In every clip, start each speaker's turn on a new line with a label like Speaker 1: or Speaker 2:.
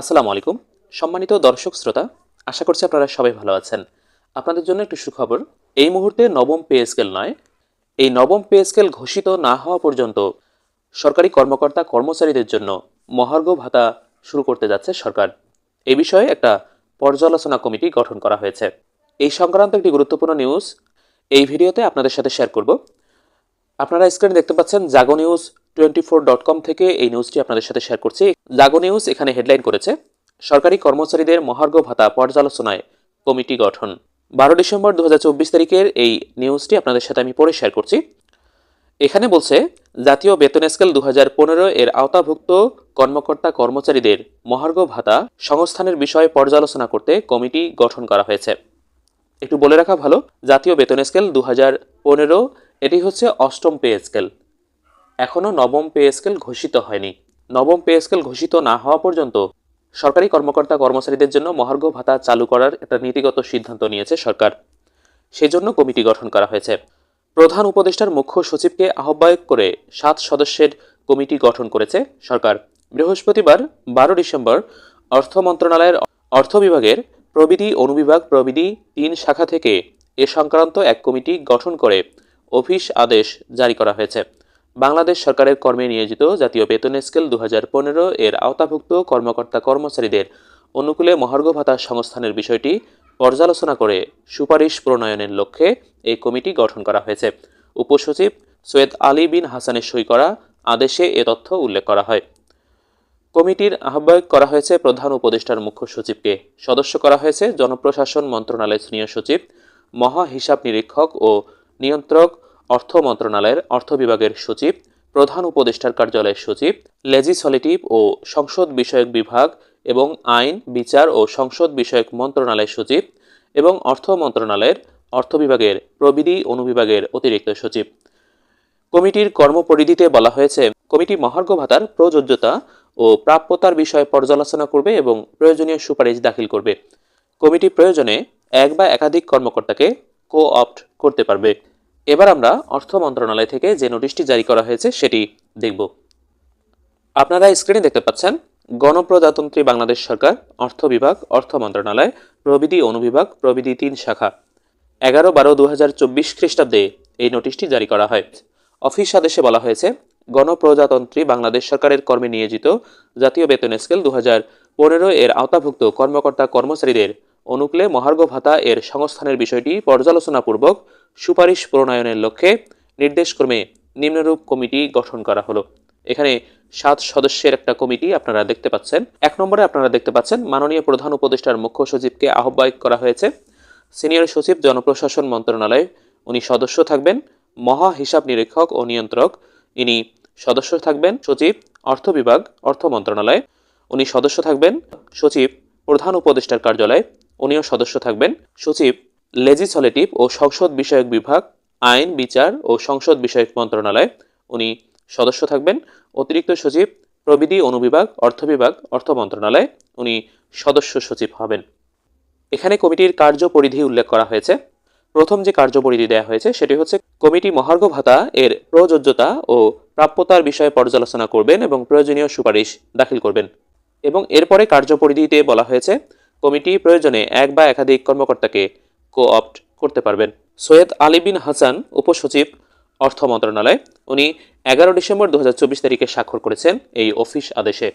Speaker 1: আসসালামু আলাইকুম। সম্মানিত দর্শক শ্রোতা, আশা করছি আপনারা সবাই ভালো আছেন। আপনাদের জন্য একটু সুখবর, এই মুহূর্তে নবম পে স্কেল নয়, এই নবম পে স্কেল ঘোষিত না হওয়া পর্যন্ত সরকারি কর্মকর্তা কর্মচারীদের জন্য মহার্ঘ ভাতা শুরু করতে যাচ্ছে সরকার। এই বিষয়ে একটা পর্যালোচনা কমিটি গঠন করা হয়েছে। এই সংক্রান্ত একটি গুরুত্বপূর্ণ নিউজ এই ভিডিওতে আপনাদের সাথে শেয়ার করব। আপনারা স্ক্রিনে দেখতে পাচ্ছেন Jago news twenty four dot com থেকে এই নিউজটি আপনাদের সাথে শেয়ার করছি। জাগো নিউজ এখানে হেডলাইন করেছে, সরকারি কর্মচারীদের মহার্ঘ ভাতা পর্যালোচনায় কমিটি গঠন। বারো ডিসেম্বর দু হাজার চব্বিশ তারিখের এই নিউজটি আপনাদের সাথে আমি পড়ে শেয়ার করছি। এখানে বলছে, জাতীয় বেতন স্কেল দু হাজার পনেরো এর আওতাভুক্ত কর্মকর্তা কর্মচারীদের মহার্ঘ ভাতা সংস্থানের বিষয়ে পর্যালোচনা করতে কমিটি গঠন করা হয়েছে। একটু বলে রাখা ভালো, জাতীয় বেতন স্কেল দু এটি হচ্ছে অষ্টম পে স্কেল এখনও নবম পে স্কেল ঘোষিত হয়নি। নবম পে স্কেল ঘোষিত না হওয়া পর্যন্ত সরকারি কর্মকর্তা কর্মচারীদের জন্য মহার্ঘ ভাতা চালু করার একটা নীতিগত সিদ্ধান্ত নিয়েছে সরকার। সেজন্য কমিটি গঠন করা হয়েছে। প্রধান উপদেষ্টার মুখ্য সচিবকে আহ্বায়ক করে সাত সদস্যের কমিটি গঠন করেছে সরকার। বৃহস্পতিবার বারো ডিসেম্বর অর্থ মন্ত্রণালয়ের অর্থ বিভাগের প্রবিধি, অনুবিভাগ প্রবিধি তিন শাখা থেকে এ সংক্রান্ত এক কমিটি গঠন করে অফিস আদেশ জারি করা হয়েছে। বাংলাদেশ সরকারের কর্মে নিয়োজিত জাতীয় বেতন স্কেল দু হাজার পনেরো এর আওতাভুক্ত কর্মকর্তা কর্মচারীদের অনুকূলে মহার্ঘ ভাতা সংস্থানের বিষয়টি পর্যালোচনা করে সুপারিশ প্রণয়নের লক্ষ্যে এই কমিটি গঠন করা হয়েছে। উপসচিব সৈয়দ আলী বিন হাসানের সই করা আদেশে এ তথ্য উল্লেখ করা হয়। কমিটির আহ্বায়ক করা হয়েছে প্রধান উপদেষ্টার মুখ্য সচিবকে। সদস্য করা হয়েছে জনপ্রশাসন মন্ত্রণালয়ের সিনিয়র সচিব মহা হিসাব নিরীক্ষক ও নিয়ন্ত্রক অর্থ মন্ত্রণালয়ের অর্থ বিভাগের সচিব, প্রধান উপদেষ্টার কার্যালয়ের সচিব লেজিসলেটিভ ও সংসদ বিষয়ক বিভাগ এবং আইন, বিচার ও সংসদ বিষয়ক মন্ত্রণালয়ের সচিব এবং অর্থ মন্ত্রণালয়ের অর্থ বিভাগের প্রবিধি অনুবিভাগের অতিরিক্ত সচিব। কমিটির কর্মপরিধিতে বলা হয়েছে, কমিটি মহার্ঘ ভাতার প্রযোজ্যতা ও প্রাপ্যতার বিষয়ে পর্যালোচনা করবে এবং প্রয়োজনীয় সুপারিশ দাখিল করবে। কমিটি প্রয়োজনে এক বা একাধিক কর্মকর্তাকে কো অপ্ট করতে পারবে। এবার আমরা অর্থ মন্ত্রণালয় থেকে যে নোটিশটি জারি করা হয়েছে সেটি দেখব। আপনারা স্ক্রিনে দেখতে পাচ্ছেন, গণপ্রজাতন্ত্রী বাংলাদেশ সরকার, অর্থ বিভাগ, অর্থ মন্ত্রণালয় প্রবিধি অনুবিভাগ প্রবিধি তিন শাখা। এগারো বারো দু হাজার চব্বিশ খ্রিস্টাব্দে এই নোটিশটি জারি করা হয়। অফিস আদেশে বলা হয়েছে, গণপ্রজাতন্ত্রী বাংলাদেশ সরকারের কর্মে নিয়োজিত জাতীয় বেতন স্কেল দু হাজার পনেরো এর আওতাভুক্ত কর্মকর্তা কর্মচারীদের অনুকূলে মহার্ঘ ভাতা এর সংস্থানের বিষয়টি পর্যালোচনাপূর্বক সুপারিশ প্রণয়নের লক্ষ্যে নির্দেশক্রমে নিম্নরূপ কমিটি গঠন করা হলো। এখানে সাত সদস্যের একটা কমিটি আপনারা দেখতে পাচ্ছেন। এক নম্বরে আপনারা দেখতে পাচ্ছেন মাননীয় প্রধান উপদেষ্টার মুখ্য সচিবকে আহ্বায়ক করা হয়েছে। সিনিয়র সচিব জনপ্রশাসন মন্ত্রণালয়, উনি সদস্য থাকবেন। মহা হিসাব নিরীক্ষক ও নিয়ন্ত্রক, ইনি সদস্য থাকবেন। সচিব, অর্থ বিভাগ, অর্থ মন্ত্রণালয়, উনি সদস্য থাকবেন। সচিব, প্রধান উপদেষ্টার কার্যালয় উনিও সদস্য থাকবেন। সচিব লেজিসলেটিভ ও সংসদ বিষয়ক বিভাগ, আইন, বিচার ও সংসদ বিষয়ক মন্ত্রণালয়। উনি সদস্য থাকবেন। অতিরিক্ত সচিব, প্রবিধি অনুবিভাগ, অর্থ বিভাগ, অর্থ মন্ত্রণালয়। উনি সদস্য সচিব হবেন। এখানে কমিটির কার্যপরিধি উল্লেখ করা হয়েছে। প্রথম যে কার্যপরিধি দেওয়া হয়েছে, সেটি হচ্ছে কমিটি মহার্ঘ ভাতা এর প্রযোজ্যতা ও প্রাপ্যতার বিষয়ে পর্যালোচনা করবেন এবং প্রয়োজনীয় সুপারিশ দাখিল করবেন। এবং এরপরে কার্যপরিধিতে বলা হয়েছে কমিটি প্রয়োজনে এক বা একাধিক কর্মকর্তাকে কো অপ্ট করতে পারবেন। সৈয়দ আলী বিন হাসান, উপসচিব, অর্থ মন্ত্রণালয়, উনি এগারো ডিসেম্বর দু হাজার চব্বিশ তারিখে স্বাক্ষর করেছেন এই অফিস আদেশে।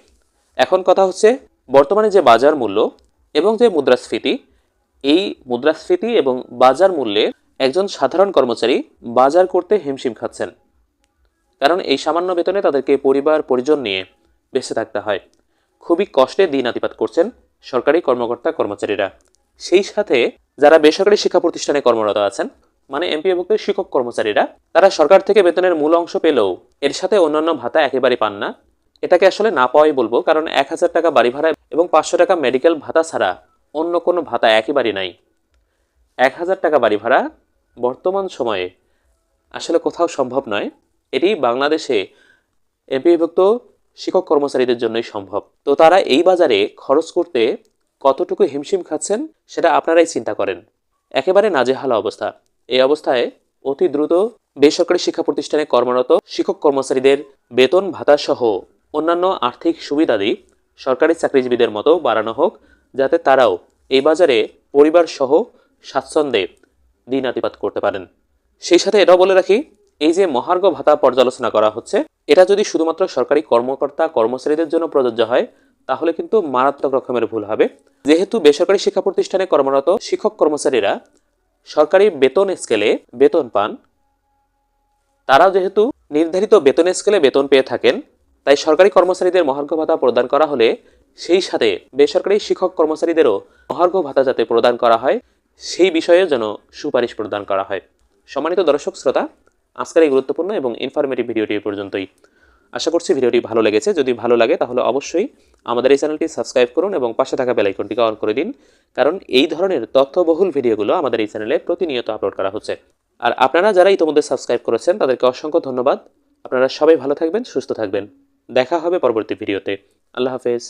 Speaker 1: এখন কথা হচ্ছে, বর্তমানে যে বাজার মূল্য এবং যে মুদ্রাস্ফীতি, এই মুদ্রাস্ফীতি এবং বাজার মূল্যে একজন সাধারণ কর্মচারী বাজার করতে হিমশিম খাচ্ছেন। কারণ এই সামান্য বেতনে তাদেরকে পরিবার পরিজন নিয়ে বেঁচে থাকতে হয়। খুবই কষ্টে দিন আতিপাত করছেন সরকারি কর্মকর্তা, কর্মচারীরা। সেই সাথে যারা বেসরকারি শিক্ষা প্রতিষ্ঠানে কর্মরত আছেন মানে এমপিভুক্ত শিক্ষক কর্মচারীরা, তারা সরকার থেকে বেতনের মূল অংশ পেলেও এর সাথে অন্যান্য ভাতা একেবারে পান না। এটাকে আসলে না পাওয়াই বলব, কারণ এক হাজার টাকা বাড়ি ভাড়া এবং পাঁচশো টাকা মেডিকেল ভাতা ছাড়া অন্য কোনো ভাতা একেবারেই নাই। এক হাজার টাকা বাড়ি ভাড়া বর্তমান সময়ে আসলে কোথাও সম্ভব নয়। এটি বাংলাদেশে এমপিভুক্ত শিক্ষক কর্মচারীদের জন্যই সম্ভব। তো তারা এই বাজারে খরচ করতে কতটুকু হিমশিম খাচ্ছেন সেটা আপনারাই চিন্তা করেন। একেবারে নাজেহাল অবস্থা। এই অবস্থায় অতি দ্রুত বেসরকারি শিক্ষা প্রতিষ্ঠানে কর্মরত শিক্ষক কর্মচারীদের বেতন ভাতা সহ অন্যান্য আর্থিক সুবিধাদি সরকারি চাকরিজীবীদের মতো বাড়ানো হোক, যাতে তারাও এই বাজারে পরিবার সহ স্বাচ্ছন্দ্যে দিন আতিপাত করতে পারেন। সেই সাথে এটাও বলে রাখি, এই যে মহার্ঘ ভাতা পর্যালোচনা করা হচ্ছে এটা যদি শুধুমাত্র সরকারি কর্মকর্তা, কর্মচারীদের জন্য প্রযোজ্য হয়, তাহলে কিন্তু মারাত্মক রকমের ভুল হবে। যেহেতু বেসরকারি শিক্ষা প্রতিষ্ঠানে কর্মরত শিক্ষক কর্মচারীরা সরকারি বেতন স্কেলে বেতন পান, তারা যেহেতু নির্ধারিত বেতন স্কেলে বেতন পেয়ে থাকেন, তাই সরকারি কর্মচারীদের মহার্ঘ ভাতা প্রদান করা হলে সেই সাথে বেসরকারি শিক্ষক কর্মচারীদেরও মহার্ঘ ভাতা যাতে প্রদান করা হয়, সেই বিষয়ে যেন সুপারিশ প্রদান করা হয়। সম্মানিত দর্শক, শ্রোতা আজকের এই গুরুত্বপূর্ণ এবং ইনফরমেটিভ ভিডিওটি পর্যন্তই। আশা করছি ভিডিওটি ভালো লেগেছে। যদি ভালো লাগে, তাহলে অবশ্যই আমাদের এই চ্যানেলটি সাবস্ক্রাইব করুন এবং পাশে থাকা বেলাইকনটিকে অন করে দিন। কারণ এই ধরনের তথ্যবহুল ভিডিওগুলো আমাদের এই চ্যানেলে প্রতিনিয়ত আপলোড করা হচ্ছে। আর আপনারা যারা ইতিমধ্যে সাবস্ক্রাইব করেছেন, তাদেরকে অসংখ্য ধন্যবাদ। আপনারা সবাই ভালো থাকবেন, সুস্থ থাকবেন। দেখা হবে পরবর্তী ভিডিওতে। আল্লাহ হাফেজ।